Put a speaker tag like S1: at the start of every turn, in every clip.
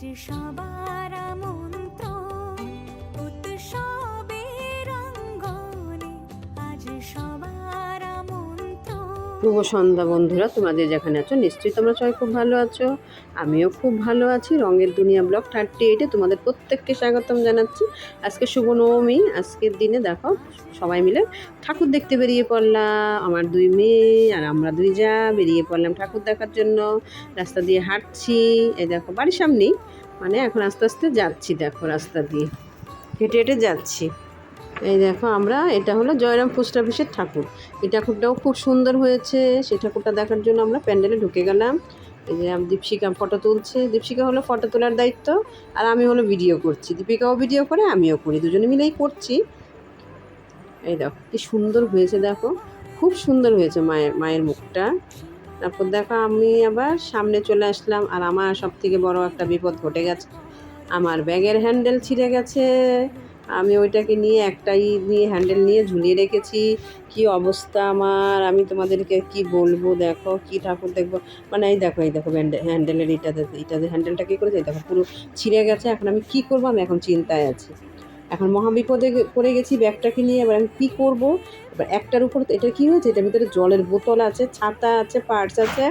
S1: আজ সবার মন্ত্র
S2: শুভ সন্ধ্যা বন্ধুরা, তোমাদের যেখানে আছো, নিশ্চয়ই তোমরা সবাই খুব ভালো আছো। আমিও খুব ভালো আছি। রঙের দুনিয়া ব্লগ থার্টি এইটে তোমাদের প্রত্যেককে স্বাগতম জানাচ্ছি। আজকে শুভ নবমী আজকের দিনে দেখো সবাই মিলে ঠাকুর দেখতে বেরিয়ে পড়লাম আমার দুই মেয়ে আর আমরা দুই যা বেরিয়ে পড়লাম ঠাকুর দেখার জন্য। রাস্তা দিয়ে হাঁটছি, এই দেখো বাড়ির সামনেই। মানে এখন আস্তে আস্তে যাচ্ছি দেখো রাস্তা দিয়ে। হেঁটে হেঁটে যাচ্ছি। এই দেখো আমরা, এটা হলো জয়রাম পোস্ট অফিসের ঠাকুর। এই ঠাকুরটাও খুব সুন্দর হয়েছে। সেই ঠাকুরটা দেখার জন্য আমরা প্যান্ডেলে ঢুকে গেলাম। এই যে আম- দীপশিকা ফটো তুলছে। দীপশিকা হলো ফটো তোলার দায়িত্ব, আর আমি হলো ভিডিও করছি। দীপিকাও ভিডিও করে, আমিও করি। দুজনে মিলেই করছি। এই দেখো, কি সুন্দর হয়েছে দেখো। খুব সুন্দর হয়েছে মায়ের মায়ের মুখটা। তারপর দেখো, আমি আবার সামনে চলে আসলাম, আর আমার সব থেকে বড় একটা বিপদ ঘটে গেছে। আমার ব্যাগের হ্যান্ডেল ছিঁড়ে গেছে। আমি ওইটাকে নিয়ে একটাই নিয়ে হ্যান্ডেল নিয়ে ঝুলিয়ে রেখেছি। কি অবস্থা আমার? আমি তোমাদেরকে কি বলব? দেখো, কি ঠাকুর দেখব? মানে এই দেখো এই দেখো হ্যান্ডেলের এটাতে এটাতে হ্যান্ডেলটা কী করেছে? দেখো, পুরো ছিঁড়ে গেছে। এখন আমি কি করব? আমি এখন চিন্তায় আছি। এখন মহাবিপদে করে গেছি ব্যাগটাকে নিয়ে। এবার আমি কী করব? এবার একটার উপর এটা কী হয়েছে? এটার ভিতরে জলের বোতল আছে, ছাতা আছে পার্স আছে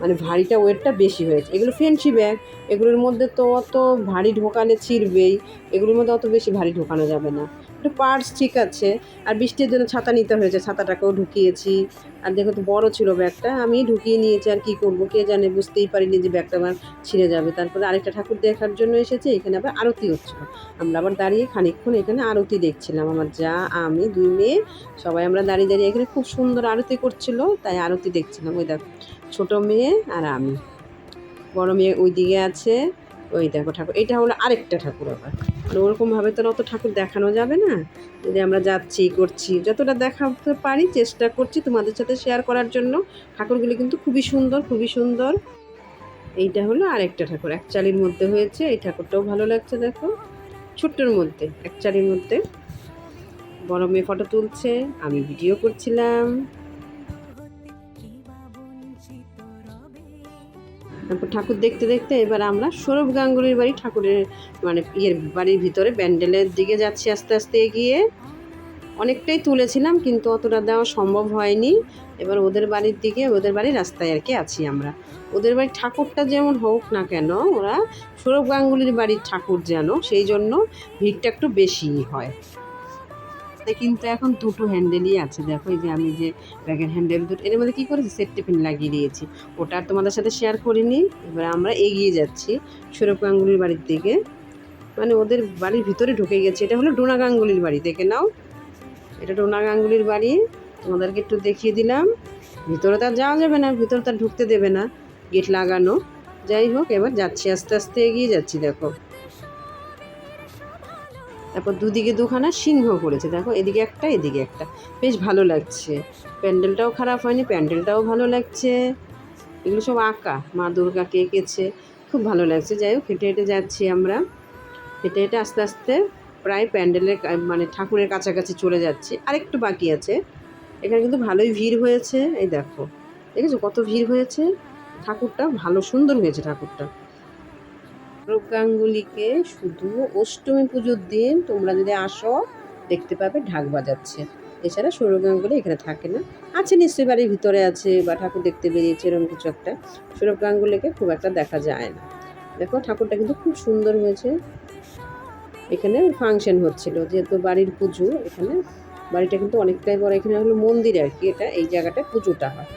S2: মানে ভারীটা, ওয়েটটা বেশি হয়েছে। এগুলো ফেন্সি ব্যাগ, এগুলোর মধ্যে তো অত ভারী ঢোকালে ছিঁড়বেই, এগুলোর মধ্যে অত বেশি ভারী ঢোকানো যাবে না। একটু পার্স ঠিক আছে, আর বৃষ্টির জন্য ছাতা নিতে হয়েছে, ছাতাটাকেও ঢুকিয়েছি। আর দেখো তো বড় ছিল ব্যাগটা আমি ঢুকিয়ে নিয়েছি, আর কি করব, কে জানে বুঝতেই পারিনি যে ব্যাগটা আমার ছিঁড়ে যাবে। তারপরে আরেকটা ঠাকুর দেখার জন্য এসেছে, এখানে আবার আরতি হচ্ছিল। আমরা আবার দাঁড়িয়ে খানিকক্ষণ এখানে আরতি দেখছিলাম, আমার যা, আমি, দুই মেয়ে, সবাই আমরা দাঁড়িয়ে দাঁড়িয়ে এখানে খুব সুন্দর আরতি করছিল, তাই আরতি দেখছিলাম ওই দেখো। ছোটো মেয়ে আর আমি। বড় মেয়ে ওই দিকে আছে, ওই দেখো ঠাকুর। এটা হলো আরেকটা ঠাকুর আবার। মানে ওরকমভাবে তো অত ঠাকুর দেখানো যাবে না। যদি আমরা যাচ্ছি, করছি, যতটা দেখাতে পারি চেষ্টা করছি তোমাদের সাথে শেয়ার করার জন্য। ঠাকুরগুলি কিন্তু খুবই সুন্দর খুবই সুন্দর। এইটা হলো আরেকটা ঠাকুর। এক চালির মধ্যে হয়েছে, এই ঠাকুরটাও ভালো লাগছে দেখো। ছোট্টর মধ্যে, এক চালির মধ্যে। বড় মেয়ে ফটো তুলছে, আমি ভিডিও করছিলাম। তারপর ঠাকুর দেখতে দেখতে এবার আমরা সৌরভ গাঙ্গুলির বাড়ি, ঠাকুরের মানে ইয়ের বাড়ির ভিতরে, ব্যান্ডেলের দিকে যাচ্ছি আস্তে আস্তে এগিয়ে। অনেকটাই তুলেছিলাম, কিন্তু অতটা দেওয়া সম্ভব হয়নি। এবার ওদের বাড়ির দিকে, ওদের বাড়ির রাস্তায় আর কি আছি আমরা। ওদের বাড়ির ঠাকুরটা যেমন হোক না কেন, ওরা সৌরভ গাঙ্গুলির বাড়ির ঠাকুর যেন, সেই জন্য ভিড়টা একটু বেশি হয়। তাই কিন্তু এখন দুটো হ্যান্ডেলই আছে। দেখো এই যে আমি যে ব্যাগের হ্যান্ডেল দুটো, এর মধ্যে কী করেছি? সেট টিফিন লাগিয়ে দিয়েছি। ওটা তোমাদের সাথে শেয়ার করিনি। এবার আমরা এগিয়ে যাচ্ছি সৌরভ গাঙ্গুলির বাড়ির দিকে। মানে ওদের বাড়ির ভিতরে ঢুকে গেছে। এটা হলো ডোনা গাঙ্গুলির বাড়ি, দেখে নাও। এটা ডোনা গাঙ্গুলির বাড়ি। তোমাদেরকে একটু দেখিয়ে দিলাম। ভিতরে তো আর যাওয়া যাবে না, ভিতরে তো আর ঢুকতে দেবে না। গেট লাগানো। যাই হোক, এবার যাচ্ছি, আস্তে আস্তে এগিয়ে যাচ্ছি, দেখো। তারপর দুদিকে দুখানা সিংহ করেছে দেখো, এদিকে একটা এদিকে একটা। বেশ ভালো লাগছে। প্যান্ডেলটাও খারাপ হয়নি, প্যান্ডেলটাও ভালো লাগছে। এগুলো সব আঁকা। মা দুর্গাকে এঁকেছে খুব ভালো লাগছে। যাই হোক, হেঁটে হেঁটে যাচ্ছি আমরা। হেঁটে হেঁটে আস্তে আস্তে প্রায় প্যান্ডেলের মানে ঠাকুরের কাছাকাছি চলে যাচ্ছি। আরেকটু বাকি আছে। এখানে কিন্তু ভালোই ভিড় হয়েছে। এই দেখো। দেখেছ কত ভিড় হয়েছে? ঠাকুরটা ভালো সুন্দর হয়েছে ঠাকুরটা। সৌরভ গাঙ্গুলিকে শুধু অষ্টমী পুজোর দিন তোমরা যদি আসো, দেখতে পাবে ঢাক বাজাচ্ছে। এছাড়া সৌরভ গাঙ্গুলি এখানে থাকে না। আছে নিশ্চয়ই বাড়ির ভিতরে আছে বা ঠাকুর দেখতে বেরিয়েছে, এরকম কিছু একটা। সৌরভ গাঙ্গুলিকে খুব একটা দেখা যায় না। দেখো, ঠাকুরটা কিন্তু খুব সুন্দর হয়েছে। এখানে ফাংশন হচ্ছিল, যেহেতু বাড়ির পুজো, এখানে বাড়িটা কিন্তু অনেকটাই বড়। এখানে হলো মন্দির আর কি, এটা এই জায়গাটায় পুজোটা হয়।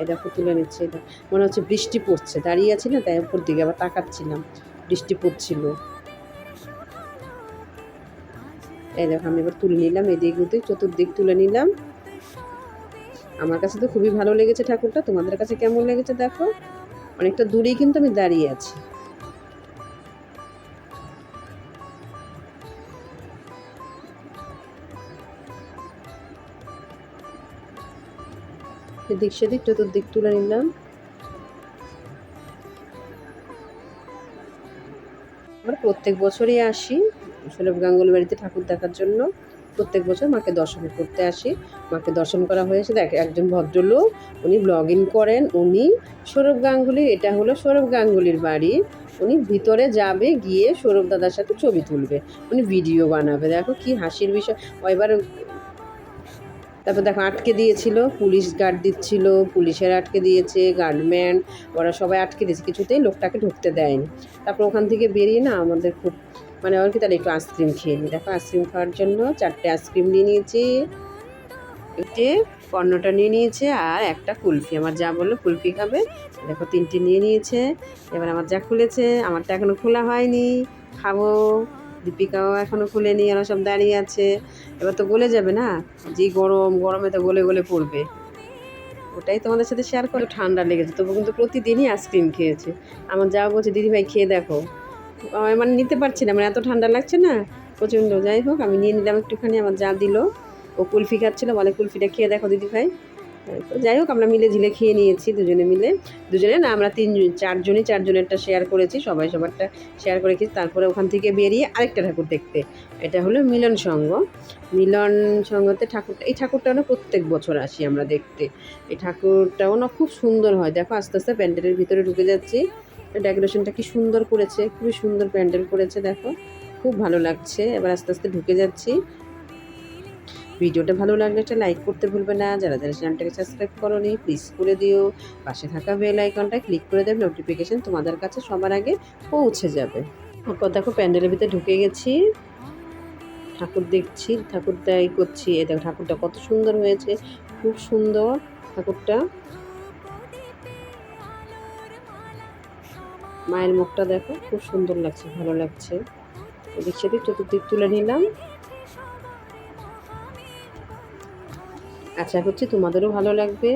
S2: এই দেখো, তুলে নিচ্ছে, এটা মনে হচ্ছে বৃষ্টি পড়ছে। দাঁড়িয়ে আছি না, তাই উপর দিকে আবার তাকাচ্ছিলাম বৃষ্টি পড়ছিল এই দেখো, আমি এবার তুলে নিলাম এদিক ওদিক, চতুর্দিক তুলে নিলাম। আমার কাছে তো খুবই ভালো লেগেছে ঠাকুরটা, তোমাদের কাছে কেমন লেগেছে দেখো? অনেকটা দূরেই কিন্তু আমি দাঁড়িয়ে আছি। এদিক সেদিক, চতুর্দিক তুলে নিলাম। আমরা প্রত্যেক বছরই আসি সৌরভ গাঙ্গুলি বাড়িতে ঠাকুর দেখার জন্য। প্রত্যেক বছর মাকে দর্শন করতে আসি। মাকে দর্শন করা হয়েছে। দেখ, একজন ভদ্রলোক, উনি ব্লগ ইন করেন, উনি সৌরভ গাঙ্গুলি, এটা হলো সৌরভ গাঙ্গুলির বাড়ি। উনি ভিতরে যাবে, গিয়ে সৌরভ দাদার সাথে ছবি তুলবে, উনি ভিডিও বানাবে। দেখো কি হাসির বিষয়। এবার তারপর দেখো আটকে দিয়েছিল, পুলিশ গার্ড দিচ্ছিল, পুলিশের আটকে দিয়েছে গার্ডম্যান ওরা সবাই আটকে দিয়েছে, কিছুতেই লোকটাকে ঢুকতে দেয়নি। তারপর ওখান থেকে বেরিয়ে না আমাদের খুব মানে আর কি, তাহলে একটু আইসক্রিম খেয়ে নিই দেখো আইসক্রিম খাওয়ার জন্য চারটে আইসক্রিম নিয়ে নিয়েছি, একটি পণ্যটা নিয়ে নিয়েছে, আর একটা কুলফি। আমার যা বলল কুলফি খাবে, দেখো তিনটে নিয়ে নিয়েছে, এবার আমার যা খুলেছে আমারটা এখনও খোলা হয়নি, খাব। দীপিকাও এখনও খুলেনি ওরা সব দাঁড়িয়ে আছে। এবার তো গলে যাবে না? যে গরম, গরমে তো গলে গলে পড়বে। ওটাই তোমাদের সাথে শেয়ার করে ঠান্ডা লেগেছে, তবু কিন্তু প্রতিদিনই আইসক্রিম খেয়েছে। আমার যা বলছে, দিদিভাই খেয়ে দেখো। মানে নিতে পারছি না মানে এত ঠান্ডা লাগছে না? প্রচণ্ড, যাই হোক, আমি নিয়ে নিলাম একটুখানি, আমার যা দিল। ও কুলফি খাচ্ছিলো, বলে কুলফিটা খেয়ে দেখো দিদিভাই। যাই হোক, আমরা মিলে ঝিলে খেয়ে নিয়েছি দুজনে মিলে। দুজনে না, আমরা তিন চারজনই চারজনেরটা শেয়ার করেছি, সবাই সবারটা শেয়ার করে খেয়েছি। তারপরে ওখান থেকে বেরিয়ে আরেকটা ঠাকুর দেখতে। এটা হলো মিলন সংঘ। মিলন সংঘতে ঠাকুরটা, এই ঠাকুরটা না প্রত্যেক বছর আসি আমরা দেখতে। এই ঠাকুরটাও না খুব সুন্দর হয়। দেখো, আস্তে আস্তে প্যান্ডেলের ভিতরে ঢুকে যাচ্ছি। ডেকোরেশনটা কি সুন্দর করেছে, খুবই সুন্দর প্যান্ডেল করেছে, দেখো। খুব ভালো লাগছে। এবার আস্তে আস্তে ঢুকে যাচ্ছি। ভিডিওটা ভালো লাগলে একটা লাইক করতে ভুলবে না। যারা যারা চ্যানেলটাকে সাবস্ক্রাইব করোনি প্লিজ করে দিও। পাশে থাকা বেল আইকনটা ক্লিক করে দেবে নোটিফিকেশান তোমাদের কাছে সবার আগে পৌঁছে যাবে। তারপর দেখো প্যান্ডেলের ভিতরে ঢুকে গেছি। ঠাকুর দেখছি ঠাকুরটা এই করছি। এ দেখো ঠাকুরটা কত সুন্দর হয়েছে। খুব সুন্দর ঠাকুরটা। মায়ের মুখটা দেখো, খুব সুন্দর লাগছে, ভালো লাগছে। এদিক সেদিক চতুর্দিক তুলে নিলাম। আশা করছি তোমাদেরও ভালো লাগবে।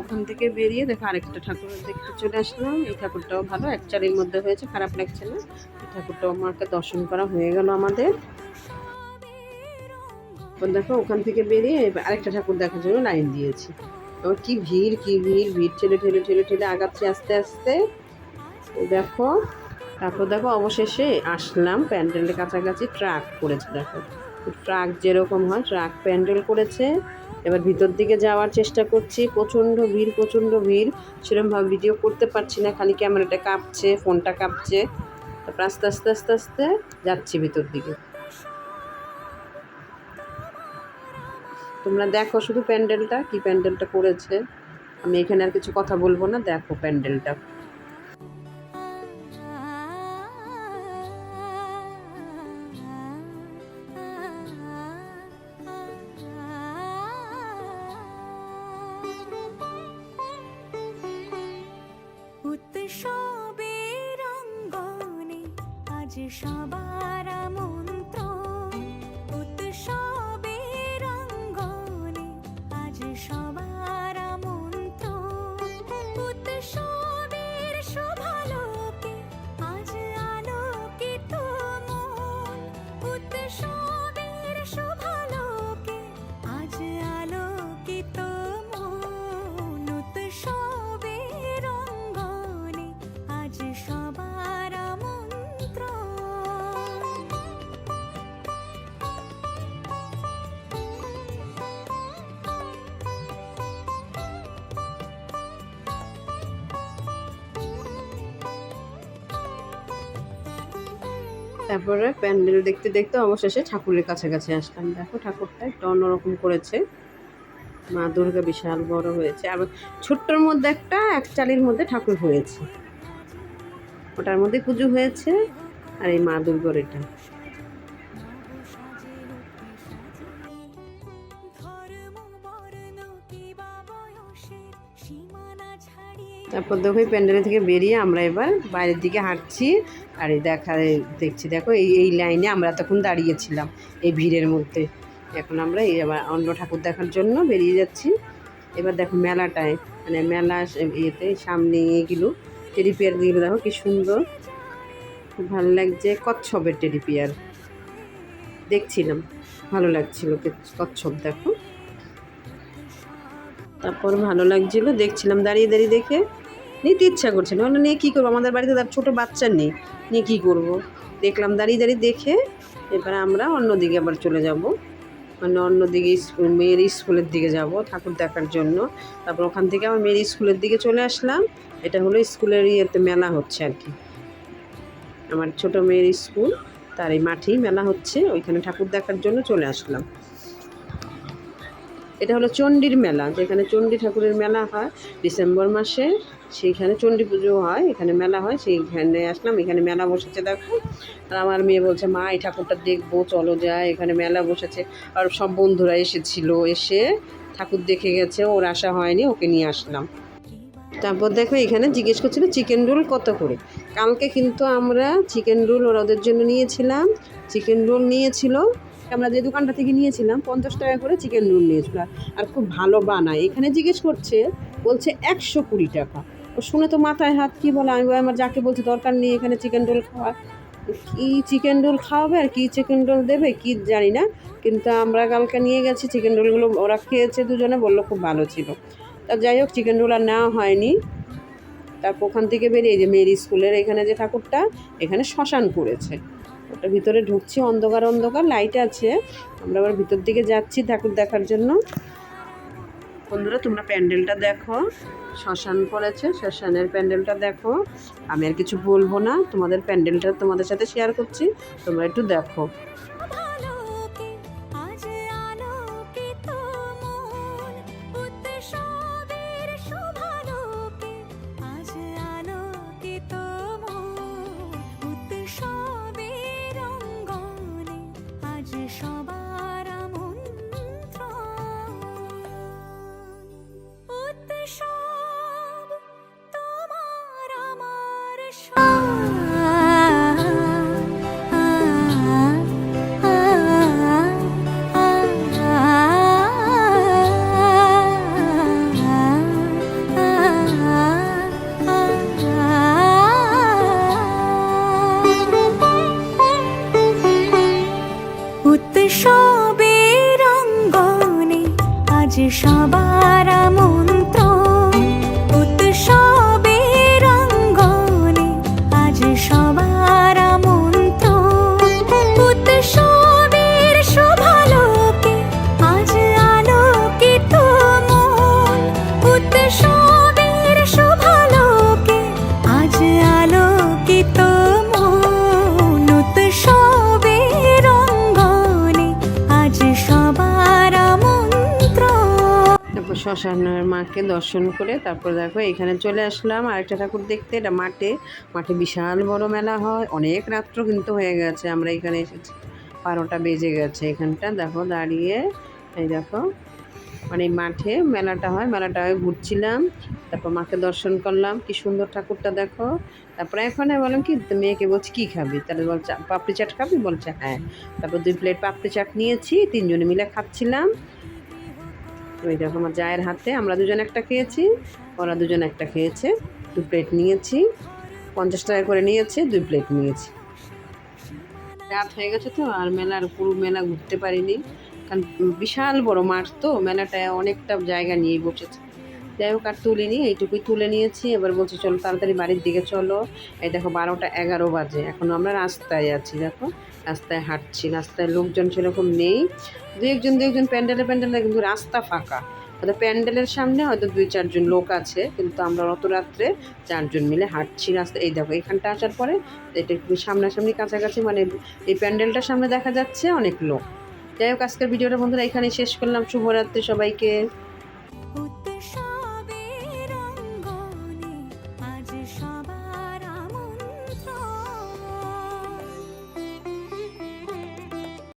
S2: ওখান থেকে বেরিয়ে দেখো আরেকটা ঠাকুর দেখতে চলে আসলাম। এই ঠাকুরটাও ভালো, এক চারির মধ্যে হয়েছে, খারাপ লাগছে না। এই ঠাকুরটাও মাকে দর্শন করা হয়ে গেল আমাদের। দেখো, ওখান থেকে বেরিয়ে আরেকটা ঠাকুর দেখার জন্য লাইন দিয়েছি। এবার কি ভিড় কি ভিড়? ভিড় ঠেলে ঠেলে ঠেলে ঠেলে আগাচ্ছি আস্তে আস্তে। দেখো তারপর দেখো অবশেষে আসলাম প্যান্ডেলের কাছাকাছি ট্রাক করেছে, দেখো। ট্রাক যেরকম হয়, ট্রাক প্যান্ডেল করেছে। এবার ভিতর দিকে যাওয়ার চেষ্টা করছি, প্রচণ্ড ভিড় প্রচণ্ড ভিড়। সেরকমভাবে ভিডিও করতে পারছি না, খালি ক্যামেরাটা কাঁপছে, ফোনটা কাঁপছে। তারপর আস্তে আস্তে আস্তে আস্তে যাচ্ছি ভিতর দিকে। তোমরা দেখো শুধু প্যান্ডেলটা, কি প্যান্ডেলটা করেছে। আমি এখানে আর কিছু কথা বলব না, দেখো প্যান্ডেলটা।
S1: আজ সবার
S2: তারপরে প্যান্ডেল দেখতে দেখতে অবশেষে ঠাকুরের কাছাকাছি আসলাম। দেখো ঠাকুরটা একটু অন্যরকম করেছে। মা দুর্গা বিশাল বড় হয়েছে। আর ছোট্টর মধ্যে একটা, এক চালির মধ্যে ঠাকুর হয়েছে। ওটার মধ্যে পুজো হয়েছে। আর এই মা দুর্গার এটা। তারপর দেখো এই প্যান্ডেল থেকে বেরিয়ে আমরা এবার বাইরের দিকে হাঁটছি। আর এই দেখা দেখছি, দেখো এই এই লাইনে আমরা তখন দাঁড়িয়েছিলাম, এই ভিড়ের মধ্যে। এখন আমরা এই আবার অন্য ঠাকুর দেখার জন্য বেরিয়ে যাচ্ছি। এবার দেখো মেলাটায় মানে মেলা ইয়েতে সামনে এগুলো, টেডি পিয়ারগুলো দেখো কি সুন্দর। খুব ভালো লাগছে, কচ্ছপের টেডি পিয়ার। দেখছিলাম, ভালো লাগছিল কচ্ছপ দেখো। তারপর ভালো লাগছিল, দেখছিলাম, দাঁড়িয়ে দাঁড়িয়ে দেখে নিতে ইচ্ছা করছে না। নিয়ে কী করব? আমাদের বাড়িতে তার ছোটো বাচ্চা নেই, নিয়ে কী করব? দেখলাম, দাঁড়িয়ে দাঁড়িয়ে দেখে এবার আমরা অন্যদিকে আবার চলে যাব। মানে অন্যদিকে স্কুল, মেয়ের স্কুলের দিকে যাব ঠাকুর দেখার জন্য। তারপর ওখান থেকে আমার মেয়ের স্কুলের দিকে চলে আসলাম। এটা হলো স্কুলের ইয়েতে মেলা হচ্ছে আর কি। আমার ছোট মেয়ের স্কুল, তার এই মাঠেই মেলা হচ্ছে। ওইখানে ঠাকুর দেখার জন্য চলে আসলাম। এটা হলো চণ্ডীর মেলা, যেখানে চণ্ডী ঠাকুরের মেলা হয় ডিসেম্বর মাসে, সেইখানে চণ্ডী পুজো হয়, এখানে মেলা হয়, সেইখানে আসলাম, এখানে মেলা বসেছে দেখো। আর আমার মেয়ে বলছে, মা, এই ঠাকুরটা দেখব, চলো যায় এখানে মেলা বসেছে। আর সব বন্ধুরা এসেছিল, এসে ঠাকুর দেখে গেছে, ওর আশা হয়নি, ওকে নিয়ে আসলাম। তারপর দেখো, এখানে জিজ্ঞেস করছিল চিকেন রোল কত করে? কালকে কিন্তু আমরা চিকেন রোল ওরা ওদের জন্য নিয়েছিলাম। চিকেন রোল নিয়েছিল আমরা যে দোকানটা থেকে নিয়েছিলাম, পঞ্চাশ টাকা করে চিকেন রোল নিয়েছিল। আর খুব ভালো বানায়। এখানে জিজ্ঞেস করছে, বলছে একশো কুড়ি টাকা। ও শুনে তো মাথায় হাত, কি বলে? আমি আমার যাকে বলছি দরকার নেই এখানে চিকেন রোল খাওয়া কি চিকেন রোল খাওয়াবে আর কি চিকেন রোল দেবে, কি জানি না। কিন্তু আমরা কালকে নিয়ে গেছি চিকেন রোলগুলো ওরা খেয়েছে দুজনে, বলল খুব ভালো ছিল। তা যাই হোক চিকেন রোল আর নেওয়া হয়নি। তারপর ওখান থেকে বেরিয়ে যে মেরি স্কুলের এখানে যে ঠাকুরটা, এখানে শ্মশান করেছে। ওটা ভিতরে ঢুকছি, অন্ধকার অন্ধকার লাইট আছে। আমরা আবার ভিতর দিকে যাচ্ছি ঠাকুর দেখার জন্য। বন্ধুরা, তোমরা প্যান্ডেলটা দেখো। শ্মশান পড়েছে, শ্মশানের প্যান্ডেলটা দেখো। আমি আর কিছু বলব না, তোমাদের প্যান্ডেলটা তোমাদের সাথে শেয়ার করছি, তোমরা একটু দেখো। দর্শন করে তারপর দেখো এখানে চলে আসলাম আরেকটা ঠাকুর দেখতে, এটা মাঠে। মাঠে বিশাল বড় মেলা হয়, অনেক রাত্র কিন্তু হয়ে গেছে, আমরা এখানে এসেছি। বারোটা বেজে গেছে এখানটা, দেখো দাঁড়িয়ে, এই দেখো। মানে মাঠে মেলাটা হয় মেলাটা হয় ঘুরছিলাম, তারপর মাকে দর্শন করলাম, কি সুন্দর ঠাকুরটা দেখো। তারপরে এখন বললাম কি মেয়েকে বলছি কী খাবি? তাহলে বলছে পাপড়ি চাট খাবি? বলছে হ্যাঁ। তারপর দুই প্লেট পাপড়ি চাট নিয়েছি, তিনজনে মিলে খাচ্ছিলাম। ওই দেখো আমার জায়ের হাতে, আমরা দুজন একটা খেয়েছি, ওরা দুজন একটা খেয়েছে। দু প্লেট নিয়েছি, পঞ্চাশ টাকা করে নিয়েছে, দুই প্লেট নিয়েছি। রাত হয়ে গেছে তো, আর মেলার পুরো মেলা ঘুরতে পারিনি। কারণ বিশাল বড় মাঠ তো মেলাটা অনেকটা জায়গা নিয়ে বসেছে। যাই হোক, আর তুলিনি এইটুকুই তুলে নিয়েছি। এবার বলছি, চলো তাড়াতাড়ি বাড়ির দিকে চলো। এই দেখো, বারোটা এগারো বাজে। এখন আমরা রাস্তায় আছি, দেখো। রাস্তায় হাঁটছি, রাস্তায় লোকজন সেরকম নেই। দু একজন দু একজন প্যান্ডেলে প্যান্ডেলে, কিন্তু রাস্তা ফাঁকা। হয়তো প্যান্ডেলের সামনে হয়তো দুই চারজন লোক আছে, কিন্তু আমরা অত রাত্রে চারজন মিলে হাঁটছি রাস্তা। এই দেখো, এখানটা আসার পরে এটা একটু সামনাসামনি কাছাকাছি মানে এই প্যান্ডেলটার সামনে দেখা যাচ্ছে অনেক লোক। যাই হোক, আজকের ভিডিওটা বন্ধুরা এখানে শেষ করলাম। শুভরাত্রি সবাইকে।